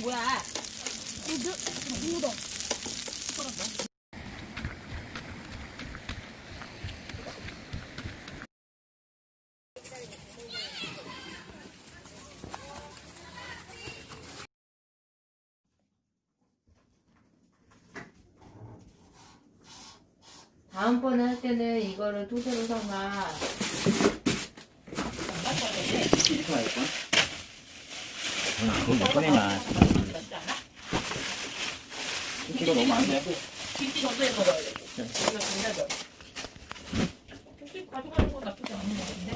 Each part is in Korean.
뭐야? 우드? 우더. 다음번에 할 때는 이거를 토대로 삼아 이렇게 말고. 그거 몇 번이나. 김치가 너무 안 돼. 김치 정도에 먹어야 돼. 이거 된장면. 김치 가져가는 거 나쁘지 않은 것 같은데?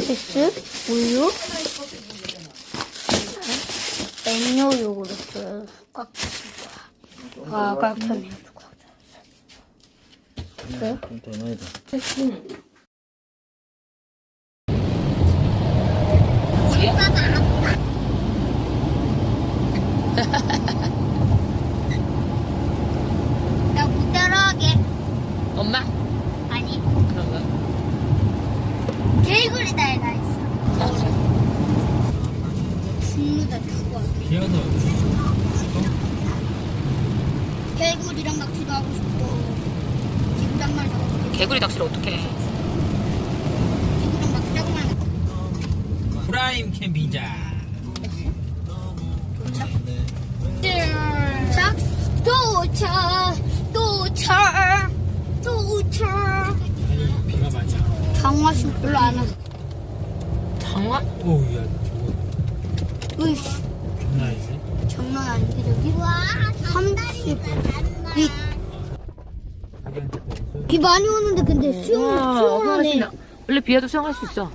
치즈, 우유, 맹요 요구르트 꽉 아, 꽉 네? 좀더 넣어야 돼. 나 못 따라하게. 엄마? 아니, 그런 거 개구리 달가 있어. 죽는다, 죽어. 귀여서. 개구리랑 낚시도 하고 싶고. 개구리 낚시를 어떻게 해? 프라임 캠핑장. 도착, 도착, 도착, 도착. 비가 많이 와. 장화신 별로 안 왔어. 장화? 오우, 야, 저거 으이씨, 장난 아니지? 장난 저기. 와, 30. 비, 비 많이 오는데, 근데 수영, 수영하네. 원래 비와도 수영할 수 있어 어,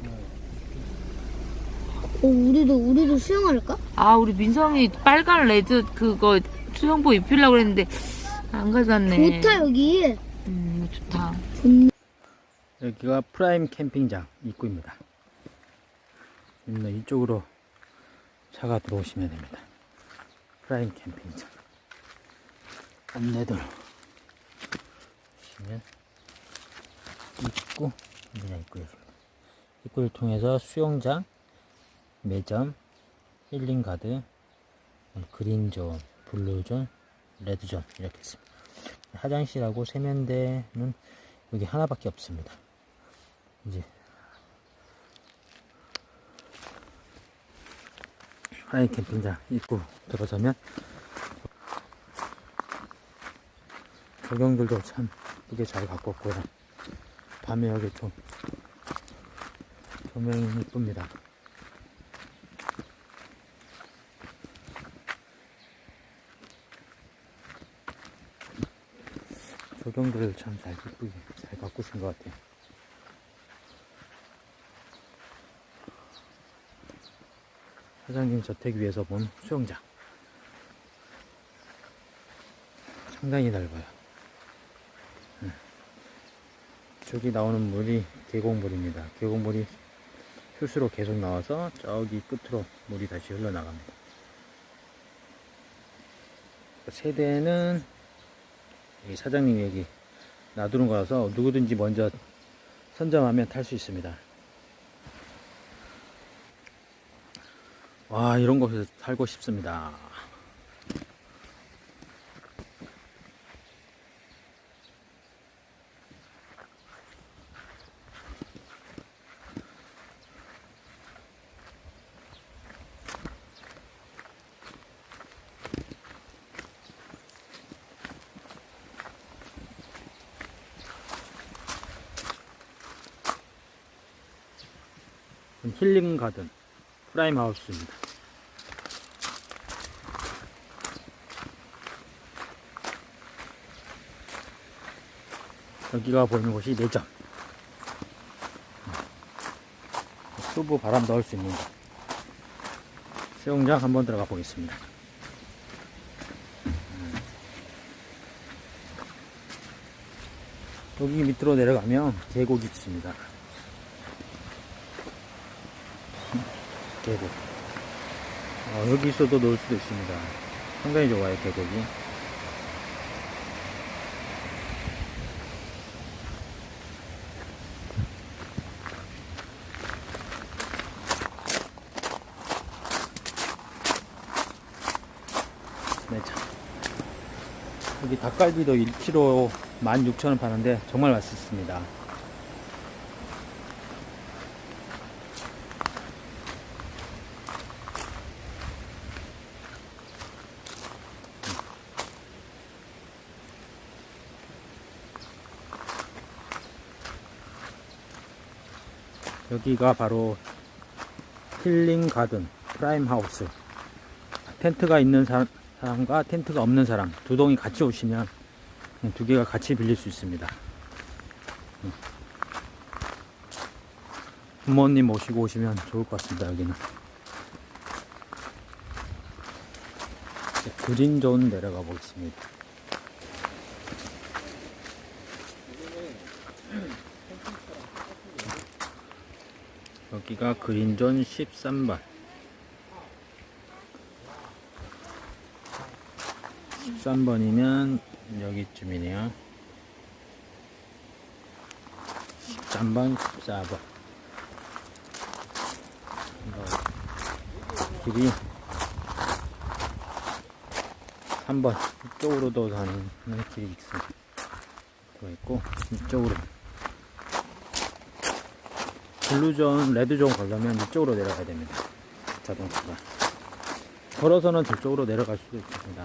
우리도, 우리도 수영할까? 아 우리 민성이 빨간 레드 그거 수영복 입히려고 그랬는데 안 가져왔네 좋다, 여기. 음 좋다 여기가 프라임 캠핑장 입구입니다. 음, 이쪽으로 차가 들어오시면 됩니다. 프라임 캠핑장. 안내도로 보시면 입구, 여기가 입구입니다. 입구를 통해서 수영장, 매점, 힐링가드, 그린존, 블루존, 레드존 이렇게 있습니다. 화장실하고 세면대는 여기 하나밖에 없습니다. 이제 하이 캠핑장 입구 들어서면 조경들도 참 이쁘게 잘 왔고요. 밤에 여기 좀 조명이 이쁩니다. 조경들을 참잘 이쁘게 잘 가꾸신 것 같아요. 사장님 저택 위에서 본 수영장. 상당히 넓어요. 네. 저기 나오는 물이 계곡물입니다. 계곡물이 휴수로 계속 나와서 저기 끝으로 물이 다시 흘러나갑니다. 세대는 이 사장님 여기 놔두는 거라서 누구든지 먼저 선점하면 탈 수 있습니다. 와 이런 곳에서 살고 싶습니다. 힐링 가든 프라임 하우스입니다. 여기가 보이는 곳이 매점. 수부 바람 넣을 수 있는 곳. 수영장 한번 들어가 보겠습니다. 여기 밑으로 내려가면 계곡이 있습니다. 계곡. 어, 여기 있어도 놀 수도 있습니다. 상당히 좋아요 계곡이. 네, 여기 닭갈비도 1kg 16,000원 파는데 정말 맛있습니다. 여기가 바로 힐링 가든 프라임 하우스 텐트가 있는 사, 사람과 텐트가 없는 사람 두 동이 같이 오시면 두 개가 같이 빌릴 수 있습니다. 음. 부모님 모시고 오시면 좋을 것 같습니다. 여기는 이제 그린존 내려가 보겠습니다. 여기가 그린존 13번 13번이면 여기쯤이네요. 13번 14번. 길이 3번. 이쪽으로도 가는 길이 있습니다. 또 있고 이쪽으로 블루존, 레드존 가려면 이쪽으로 내려가야 됩니다. 자동차가. 걸어서는 저쪽으로 내려갈 수도 있습니다.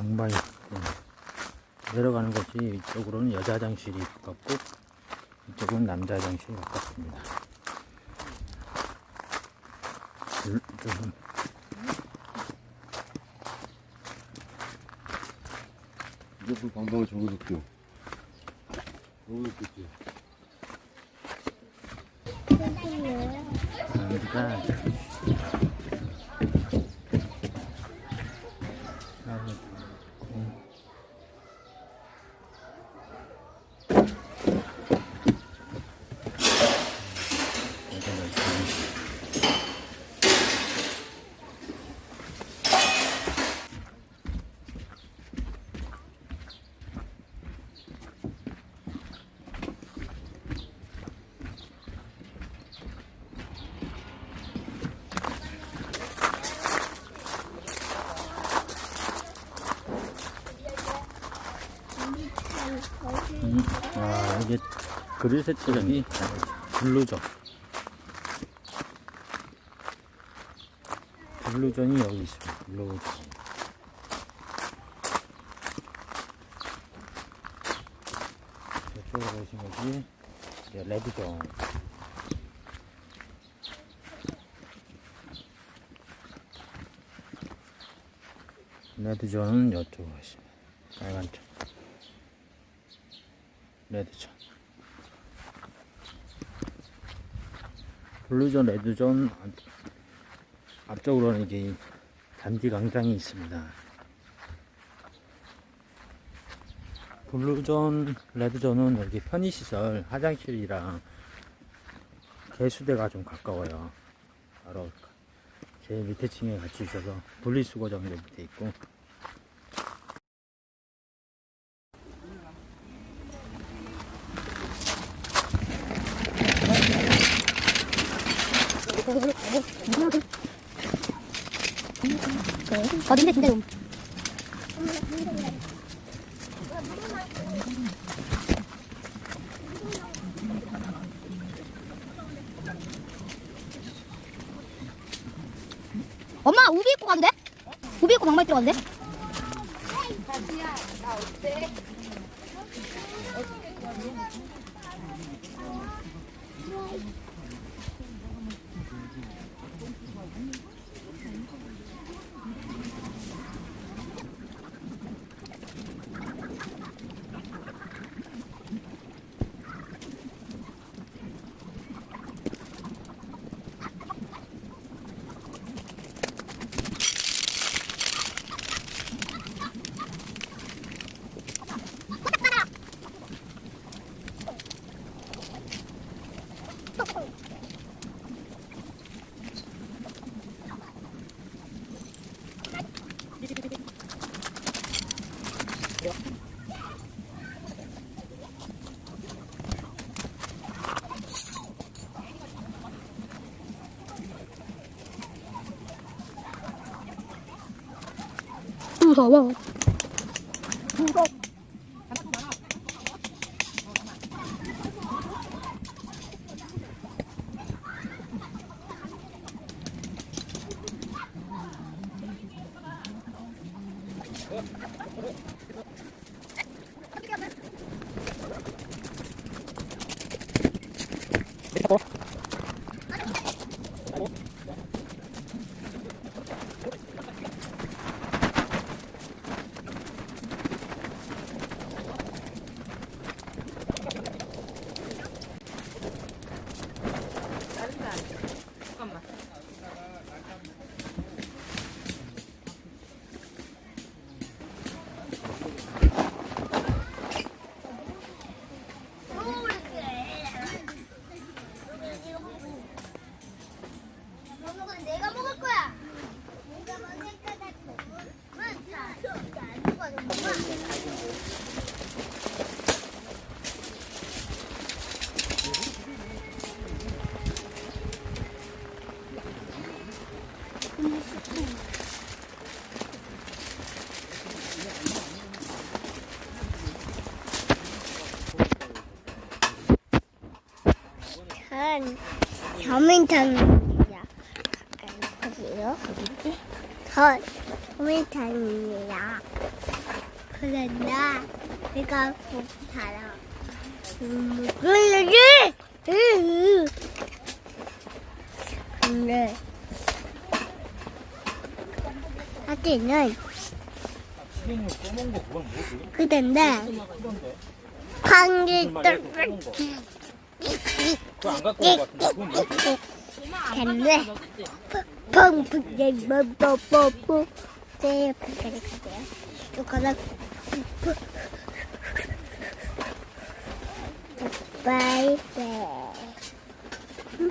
장바위. 네. 내려가는 곳이 이쪽으로는 여자 화장실이 가깝고 이쪽은 남자 화장실이 가깝습니다. 그 방방을 적어줄게요. 여기가 아, 음. 여기가 있고. 음, 아, 이게 그릴 세트장이 블루존. 블루존이 여기 있습니다. 블루존. 오신 거지. 이제 레드존. 레드존은 이쪽으로 있습니다. 빨간 쪽. 레드존 블루존 레드존 앞- 앞쪽으로는 이게 단지 광장이 있습니다. 블루존 레드존은 여기 편의시설 화장실이랑 개수대가 좀 가까워요. 바로 제일 밑에 층에 같이 있어서 분리수거장도 밑에 있고 어딘데 진짜 좀. 엄마 우비 입고 가도 우비 입고 방망이 들어가도 돼? 무서워. 무서워. 저민탄입니다. 어디요? 어디지? 전 저민탄입니다. 그런데 내가 꼭 살아. 음. 근데 사진은 뭐지? 그런데 그런데 관계 무슨 말이야? 그. 그거 안 갖고 온거 같은데 그건 뭐지? 됐네. 펑펑 뽀뽀뽀뽀 네 여기까지 가세요. 또 가다 바이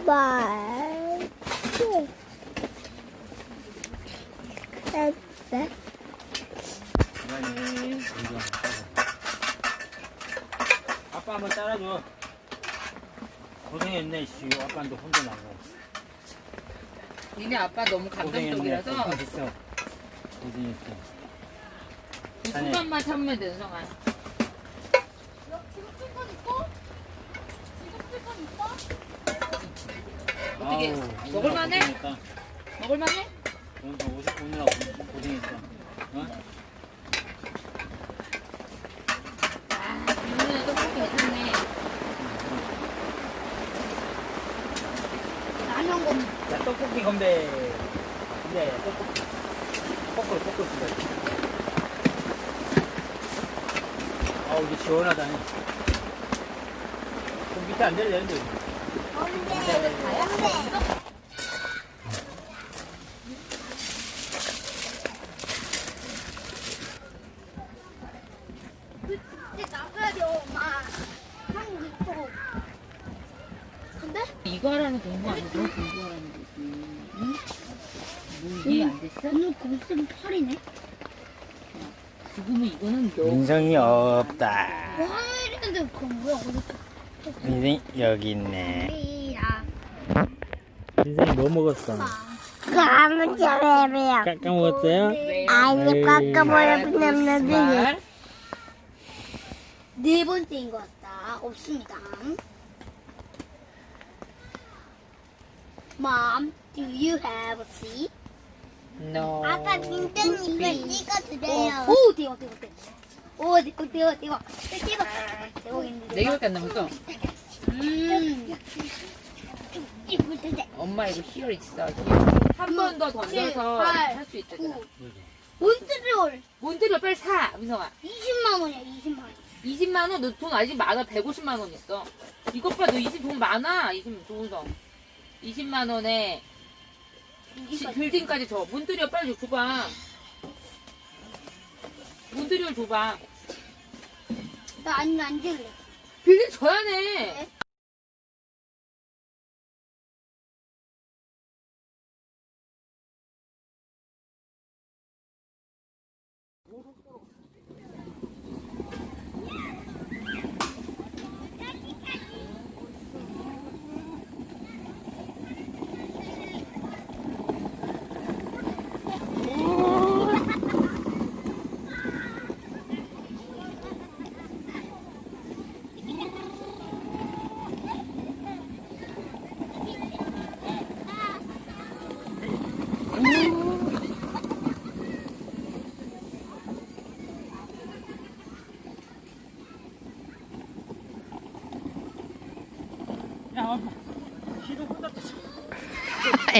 바이 네. 아빠 한번 따라줘. 고생했네, 씨. 아빠한테 혼자 나고. 니네 아빠 너무 감정적이라서 고생했어. 고생했어. 이 아니. 순간만 참으면 되는 성아. 어떻게, 아우, 먹을만해? 오느라 고생했다. 먹을만해? 오늘 오늘- 오느라 고- 고생했어. 어? 아, 이거는 떡볶이 괜찮네. 라면 거 자, 떡볶이 건배. 건배, 떡볶이. 거꾸로, 거꾸로 건배. 아우, 이게 시원하다. 좀 밑에 안 내려야 되는데. 언제 언제 근데 나가야 돼 엄마 한국 있고 근데 이거 하라는 공부 아니고 공부하라는 거지. 응? 뭐 이해 안 곱슬 팔이네 지금은 이거는 너. 인성이 없다. 화요일인데 그건 뭐야 인성이 여기 있네. 인성이 뭐 먹었어? 까먹자매매야 깎아 먹었어요? 아니 깎아버려 그냥 말. 네 번째인 것 같다. 없습니다. Mom, do you have a seat? No. 아빠 빈땡이 이걸 찍어주세요. 오, 대박, 대박, 대박. 오, 대박, 대박, 대박. 대박. 대박인데. 네 개밖에 안 남았어. 음. 이거 되게. 엄마 이거 히어 있어. 한 번 더 던져서 팔, 할 수 있다. 구. 몬트리올 몬트리올 빨리 사, 민성아. 20만 원이야, 20만 원. 20만 원, 너 돈 아직 많아. 150만 원 있어. 이것 봐, 너 20돈 많아. 20 돈서. 20만 원에 지- 빌딩까지 줘. 몬트리올 빨리 줘봐. 몬트리올 줘봐. 나 아니면 안 줄래. 빌딩 줘야 돼.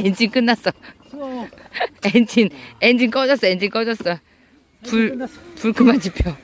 엔진 끝났어. 엔진 엔진 꺼졌어. 엔진 꺼졌어. 불 불 그만 지펴.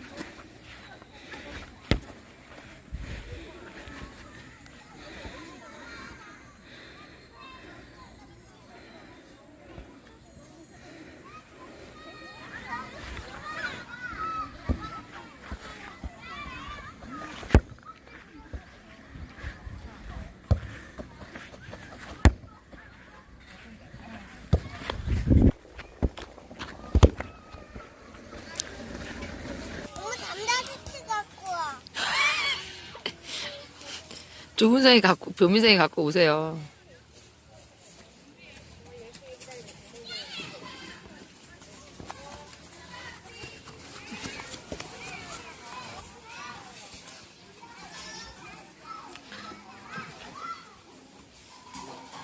조문상이 갖고 변민상이 갖고 오세요.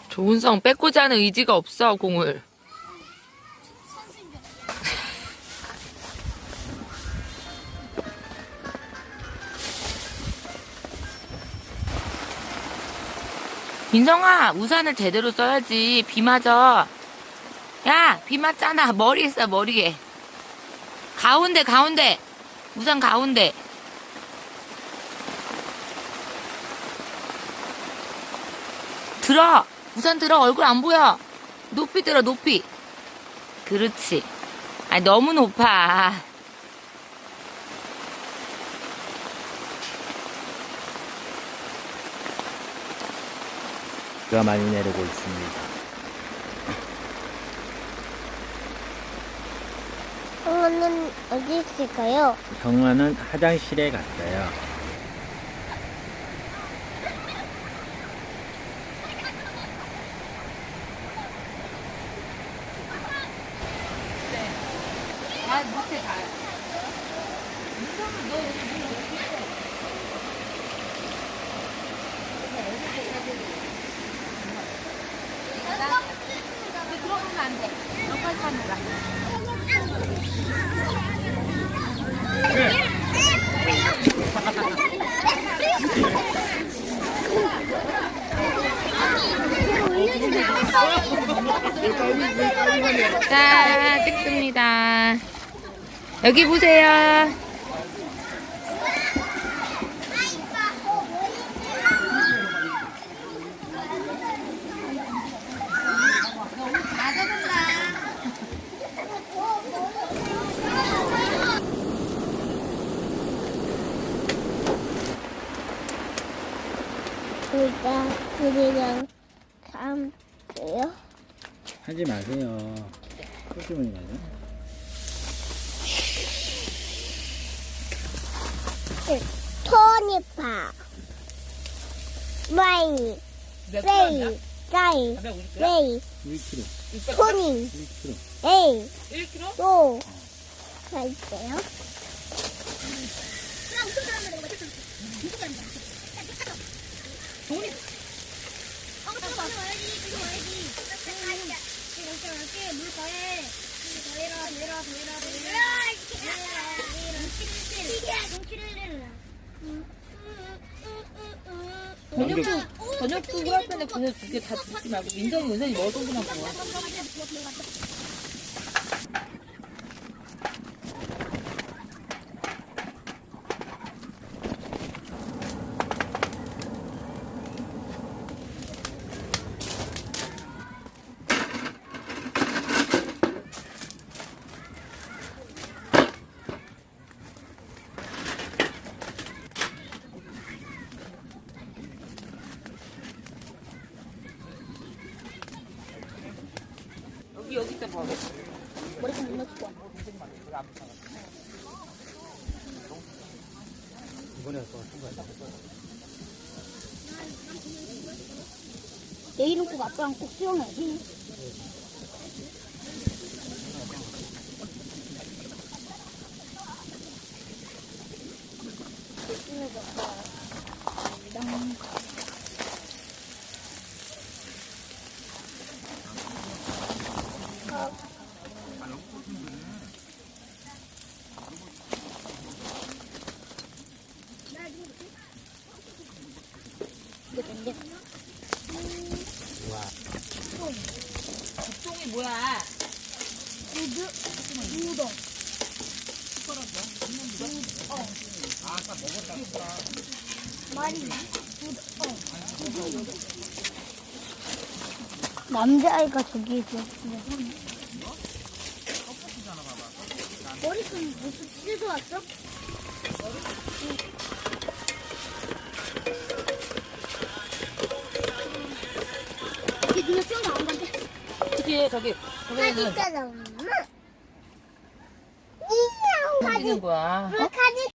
조은성 뺏고자 하는 의지가 없어 공을. 민성아 우산을 제대로 써야지. 비 맞아. 야 비 맞잖아. 머리에 써 머리에. 가운데 가운데. 우산 가운데. 들어. 우산 들어. 얼굴 안 보여. 높이 들어 높이. 그렇지. 아니 너무 높아 비가 많이 내리고 있습니다. 엄마는 어디 있을까요? 형아는 화장실에 갔어요. 아 밑에 가요 민성아 너 여기 물 어디 있어 들어가면 안 돼. 여기까지 가는 거야. 자, 찍습니다. 여기 보세요. 우리가 우리랑 감돼요. 하지 마세요. 소주머니 맞아? 토니파. 마이. 몇 레이. 가이 레이. 1kg. 토니 1kg. 에이. 1kg? 또 갈게요. 저녁도 저녁도 후라이팬에 그냥 두개 다 붓지 말고 민정이 은선이 먹을 정도만 구워. 내일은 꼭 아빠랑 꼭 수영해야지. 이거 된대. 뭐야? 묻어. 많이 남자아이가 저기 있어. 머리끈 무슨 찢어 왔어? 이게 눈에 뿅 나온다는데? 그치 저기 저기는 가지잖아. 엄마. 생기는 거야. 왜 가지